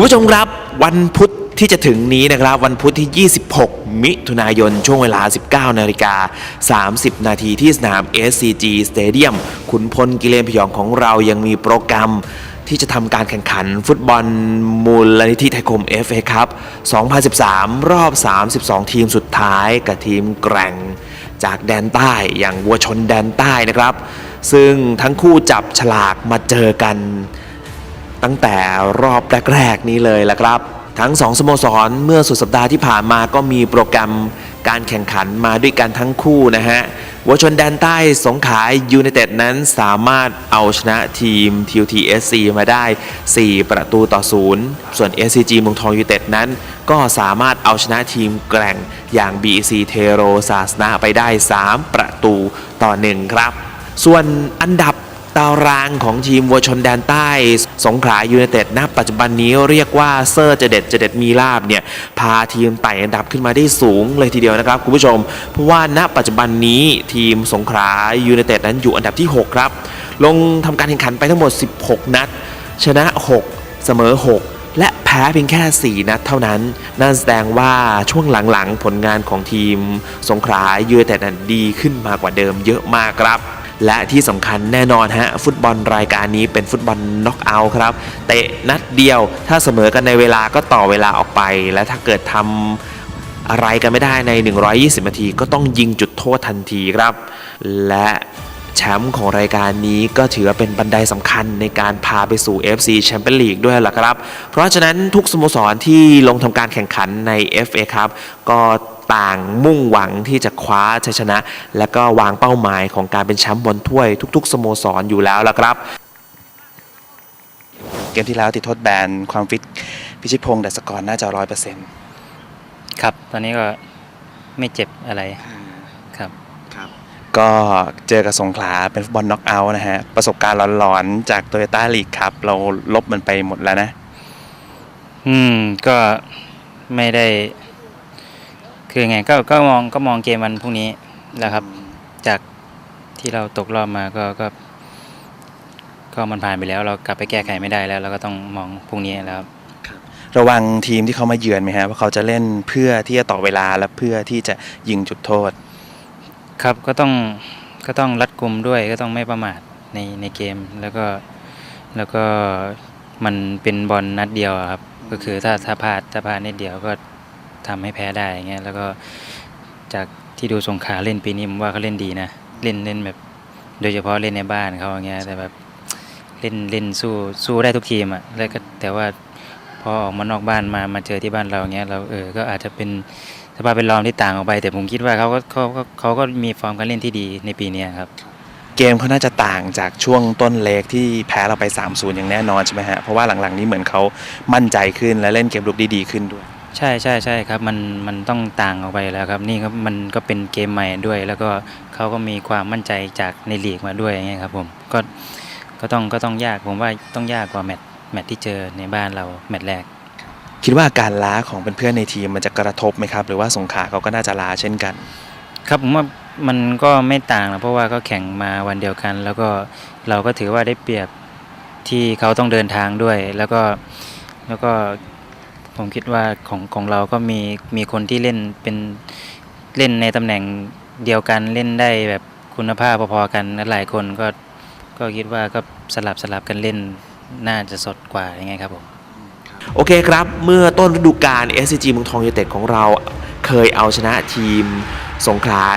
คุณผู้ชมครับวันพุธที่จะถึงนี้นะครับ วันพุธที่ 26 มิถุนายน ช่วงเวลา 19 นาฬิกา 30 นาทีที่สนาม SCG Stadium ขุนพลกิเลนพยองของเรายังมีโปรแกรมที่จะทำการแข่งขันฟุตบอลมูลนิธิไทยคม FA ครับ 2013 รอบ 32 ทีมสุดท้ายกับทีมแกร่งจากแดนใต้อย่างวัวชนแดนใต้นะครับ ซึ่งทั้งคู่จับฉลากมาเจอกัน ตั้งแต่รอบแรกๆนี้เลยละครับ ทั้งสองสโมสรเมื่อสุดสัปดาห์ที่ผ่านมาก็มีโปรแกรมการแข่งขันมาด้วยกันทั้งคู่นะฮะวัวชนแดนใต้สงขลายูไนเต็ดนั้นสามารถเอาชนะทีม TUTSC มาได้ 4 ประตูต่อ0ส่วน SCG เมืองทองยูไนเต็ดนั้น ก็สามารถเอาชนะทีมแกร่งอย่าง BEC เทโรซาสนาไปได้ 3 ประตูต่อ 1 ครับ ส่วนอันดับ ตารางของทีมวัวชนแดนใต้ สงขลายูไนเต็ดณปัจจุบันนี้เรียกว่าเซอร์เจเด็ดเจเด็ดมีลาบเนี่ยพาทีมไต่อันดับขึ้นมาได้สูงเลยทีเดียวนะครับคุณผู้ชม เพราะว่าณปัจจุบันนี้ทีมสงขลายูไนเต็ดนั้นอยู่อันดับที่ 6 ครับ ลงทำการแข่งขันไปทั้งหมด 16 นัด ชนะ 6 เสมอ 6และแพ้เพียงแค่ 4 นัดเท่านั้น นั่นแสดงว่าช่วงหลังๆ ผลงานของทีม สงขลายูไนเต็ดนั้นดีขึ้นมากว่าเดิมเยอะมากครับ และที่สำคัญแน่นอนฮะฟุตบอลรายการนี้เป็นฟุตบอลน็อกเอาท์ครับ เตะนัดเดียวถ้าเสมอกันในเวลาก็ต่อเวลาออกไป และถ้าเกิดทำอะไรกันไม่ได้ใน 120 นาทีก็ต้องยิงจุดโทษทันทีครับ และแชมป์ของรายการนี้ก็ถือว่าเป็นบันไดสำคัญในการพาไปสู่ FC Champions League ด้วยล่ะครับ เพราะฉะนั้นทุกสโมสรที่ลงทำการแข่งขันใน FA ครับก็ ต่างมุ่งหวังที่จะคว้าชัยชนะ และก็วางเป้าหมายของการเป็นแชมป์บอลถ้วยทุก ๆ สโมสรอยู่แล้วล่ะครับ เกมที่แล้วติดโทษแบนความฟิตพิชิตพงษ์ดัสกรน่าจะร้อยเปอร์เซ็นต์ครับ ตอนนี้ก็ไม่เจ็บอะไรครับ ก็เจอกับสงขลาเป็นฟุตบอลน็อกเอาท์นะฮะ ประสบการณ์หลอนๆ จากโตโยต้าลีกครับ เราลบมันไปหมดแล้วนะ อืม ก็ไม่ได้ คือไงก็ก็มองก็มองเกมวันพรุ่งนี้แหล้วครับ จากที่เราตกรอบมาก็ก็ ก็มันผ่านไปแล้ว เรากลับไปแก้ไขไม่ได้แล้ว เราก็ต้องมองพรุ่งนี้แล้วครับ ระวังทีมที่เขามาเยือนไหมฮะว่าเขาจะเล่นเพื่อที่จะต่อเวลาและเพื่อที่จะยิงจุดโทษ ครับก็ต้องก็ต้องรัดกุมด้วยก็ต้องไม่ประมาทในในเกมแล้วก็แล้วก็มันเป็นบอลนัดเดียวอะครับ ก็คือถ้าถ้าพลาดถ้าพลาดนิดเดียวก็ ทำให้แพ้ได้อย่างเงี้ยแล้วก็จากที่ดูสงขาเล่นปีนี้ผมว่าเขาเล่นดีนะเล่นเล่นแบบ โดยเฉพาะเล่นในบ้านเขาอย่างเงี้ยแต่แบบเล่นเล่นสู้สู้ได้ทุกทีมอะแล้วก็แต่ว่าพอออกมานอกบ้านมามาเจอที่บ้านเราอย่างเงี้ยเราเออก็อาจจะเป็นสภาพเป็นรองที่ต่างออกไป แต่ผมคิดว่าเขาก็เขาก็เขาก็มีฟอร์มการเล่นที่ดีในปีนี้ครับ เกมเขาน่าจะต่างจากช่วงต้นเล็กที่แพ้เราไป3-0อย่างแน่นอนใช่ไหมฮะเพราะว่าหลังๆนี้เหมือนเขามั่นใจขึ้นและเล่นเกมลุกด้ดีขึ้นด้วย ใช่ใช่ใช่ครับมันมันต้องต่างออกไปแล้วครับ นี่ครับมันก็เป็นเกมใหม่ด้วย แล้วก็เขาก็มีความมั่นใจจากในลีกมาด้วยอย่างเงี้ยครับผมก็ก็ต้องก็ต้องยากผมว่าต้องยากกว่าแมตช์แมตช์ที่เจอในบ้านเราแมตช์แรก คิดว่าการล้าของเพื่อนๆในทีมมันจะกระทบไหมครับ หรือว่าสงขลาเขาก็น่าจะล้าเช่นกัน ครับผมว่ามันก็ไม่ต่างนะเพราะว่าก็แข่งมาวันเดียวกัน แล้วก็เราก็ถือว่าได้เปรียบที่เขาต้องเดินทางด้วย แล้วก็แล้วก็ ผมคิดว่าของของเราก็มีมีคนที่เล่นเป็นเล่นในตำแหน่งเดียวกันเล่นได้แบบคุณภาพพอๆกันหลายคนก็ก็คิดว่าก็สลับสลับกันเล่นน่าจะสดกว่ายังไงครับผมโอเคครับ เมื่อต้นฤดูกาล SCG เมืองทองยูเต็ดของเราเคยเอาชนะทีม สงขลา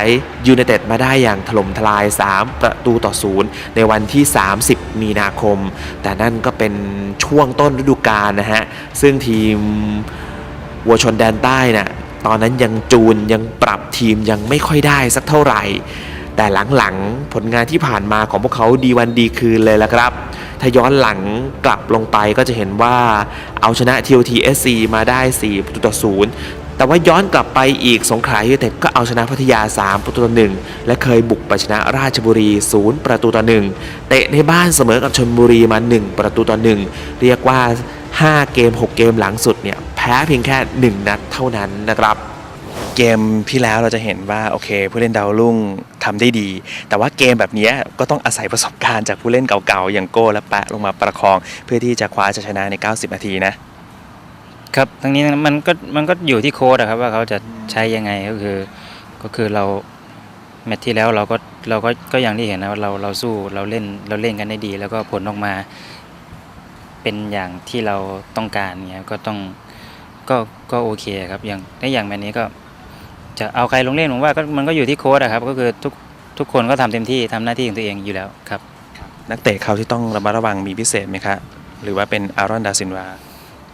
ยูไนเต็ดมาได้อย่างถล่มทลาย 3 ประตูต่อ0ในวันที่ 30 มีนาคม แต่นั่นก็เป็นช่วงต้นฤดูกาลนะฮะ ซึ่งทีมวัวชนแดนใต้น่ะตอนนั้นยังจูนยังปรับทีมยังไม่ค่อยได้สักเท่าไหร่ แต่หลังๆผลงานที่ผ่านมาของพวกเขาดีวันดีคืนเลยละครับถ้าย้อนหลังกลับลงไปก็จะเห็นว่าเอาชนะ TOTSC มาได้ 4 ประตูต่อ 0 แต่ว่าย้อนกลับไปอีกสงขลายูไนเต็ดก็เอาชนะพัทยา 3 ประตูต่อ1และเคยบุกไปชนะราชบุรี 0 ประตูต่อ1เตะในบ้านเสมอกับชนบุรีมา 1 ประตูต่อ1เรียกว่า 5 เกม 6 เกมหลังสุดเนี่ยแพ้เพียงแค่ 1 นัดเท่านั้นนะครับเกมที่แล้วเราจะเห็นว่าโอเค ผู้เล่นดาวรุ่งทำได้ดี แต่ว่าเกมแบบนี้ก็ต้องอาศัยประสบการณ์จากผู้เล่นเก่าๆอย่างโก้และแปะลงมาประคอง เพื่อที่จะคว้าชัยชนะใน 90 นาทีนะ ครับทั้งนี้มันก็มันก็อยู่ที่โค้ดอะครับว่าเขาจะใช้ยังไงก็คือ ก็คือเราแมตช์ที่แล้วเราก็เราก็ก็อย่างที่เห็นนะว่าเราเราสู้เราเล่นเราเล่นกันได้ดี แล้วก็ผลออกมา เป็นอย่างที่เราต้องการเงี้ยก็ต้องก็ก็โอเคครับอย่างในอย่างแบบนี้ก็ จะเอาใครลงเล่นผมว่าก็มันก็อยู่ที่โค้ดอะครับ ก็คือทุกทุกคนก็ทำเต็มที่ทำหน้าที่ของตัวเองอยู่แล้วครับ นักเตะเขาที่ต้องระมัดระวังมีพิเศษไหมคะหรือว่าเป็นอารอนดาซินวา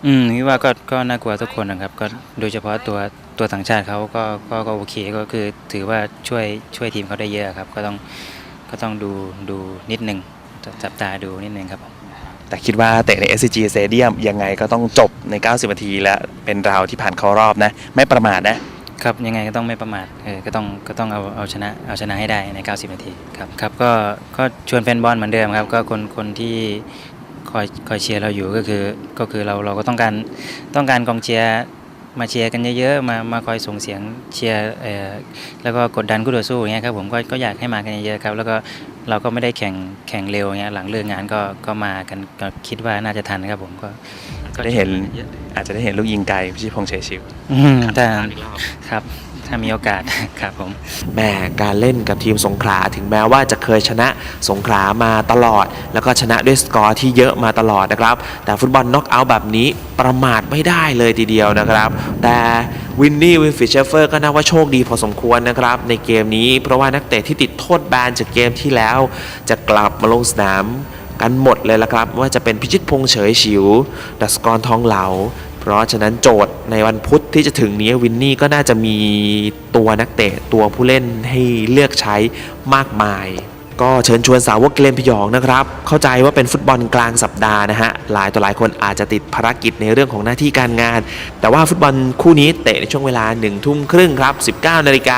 อืมคิดว่าก็ก็น่ากลัวทุกคนนะครับ ก็โดยเฉพาะตัวตัวต่างชาติเขาก็ก็ก็โอเคก็คือถือว่าช่วยช่วยทีมเขาได้เยอะครับ ก็ต้องก็ต้องดูดูนิดนึงจับจับตาดูนิดนึงครับแต่คิดว่าเตะใน SCG Stadium ยังไงก็ต้องจบใน 90 นาทีและเป็นราวที่ผ่านเข้ารอบนะ ไม่ประมาทนะครับยังไงก็ต้องไม่ประมาทเออก็ต้องก็ต้องเอาเอาชนะเอาชนะให้ได้ใน 90 นาทีครับครับก็ก็ชวนแฟนบอลเหมือนเดิมครับ ก็คนคนที่ คอยคอยเชียร์เราอยู่ก็คือก็คือเราเราก็ต้องการต้องการกองเชียร์มาเชียร์กันเยอะๆมามาคอยส่งเสียงเชียร์เอ่อแล้วก็กดดันคู่ต่อสู้อย่างเงี้ยครับผมก็ก็อยากให้มากันเยอะๆครับ แล้วก็เราก็ไม่ได้แข่งแข่งเร็วอย่างเงี้ยหลังเลิกงานก็ก็มากันก็คิดว่าน่าจะทันครับผมก็ก็ได้เห็นอาจจะได้เห็นลูกยิงไกลพิชิตพงษ์เฉยชิวอืมถ้าครับ ถ้ามีโอกาส ครับผม แม่การเล่นกับทีมสงขลาถึงแม้ว่าจะเคยชนะสงขลามาตลอด แล้วก็ชนะด้วยสกอร์ที่เยอะมาตลอดนะครับ แต่ฟุตบอลน็อกเอาท์แบบนี้ประมาทไม่ได้เลยทีเดียวนะครับ แต่วินนี่วินฟิชเชฟอร์ก็นับว่าโชคดีพอสมควรนะครับ ในเกมนี้เพราะว่านักเตะที่ติดโทษแบนจากเกมที่แล้ว จะกลับมาลงสนามกันหมดเลยละครับ ว่าจะเป็นพิชิตพงษ์เฉยฉิว ดัสกรทองเหลา ราะฉะนั้นโจทย์ในวันพุธที่จะถึงนี้วินนี่ก็น่าจะมีตัวนักเตะตัวผู้เล่นให้เลือกใช้มากมาย ก็เชิญชวนสาวกเกลมพยองนะครับ เข้าใจว่าเป็นฟุตบอลกลางสัปดาห์นะฮะ หลายต่อหลายคนอาจจะติดภารกิจในเรื่องของหน้าที่การงาน แต่ว่าฟุตบอลคู่นี้เตะในช่วงเวลา1ทุ่มครึ่งครับ 19นาฬิกา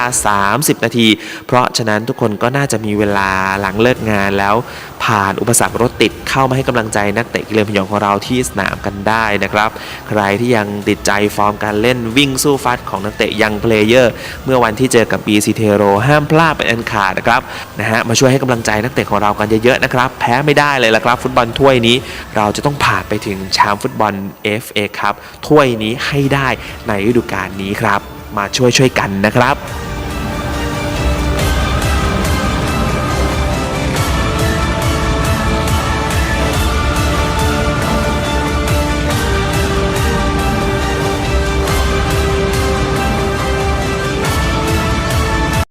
30 นาที เพราะฉะนั้นทุกคนก็น่าจะมีเวลาหลังเลิกงานแล้ว ผ่านอุปสรรครถติดเข้ามาให้กำลังใจนักเตะเกีฬาพยองของเราที่สนามกันได้นะครับ ใครที่ยังติดใจฟอร์มการเล่นวิ่งสู้ฟัดของนักเตะยังเพลเยอร์เมื่อวันที่เจอกับ BC t e r o ห้ามพลาดเป็นอันขาดนะครับนะฮะมาช่วยให้กำลังใจนักเตะของเรากันเยอะๆนะครับ แพ้ไม่ได้เลยละครับ ฟุตบอลถ้วยนี้ เราจะต้องผ่านไปถึงแชมป์ฟุตบอล FA ครับถ้วยนี้ให้ได้ในฤดูกาลนี้ครับ มาช่วยช่วยๆกันนะครับ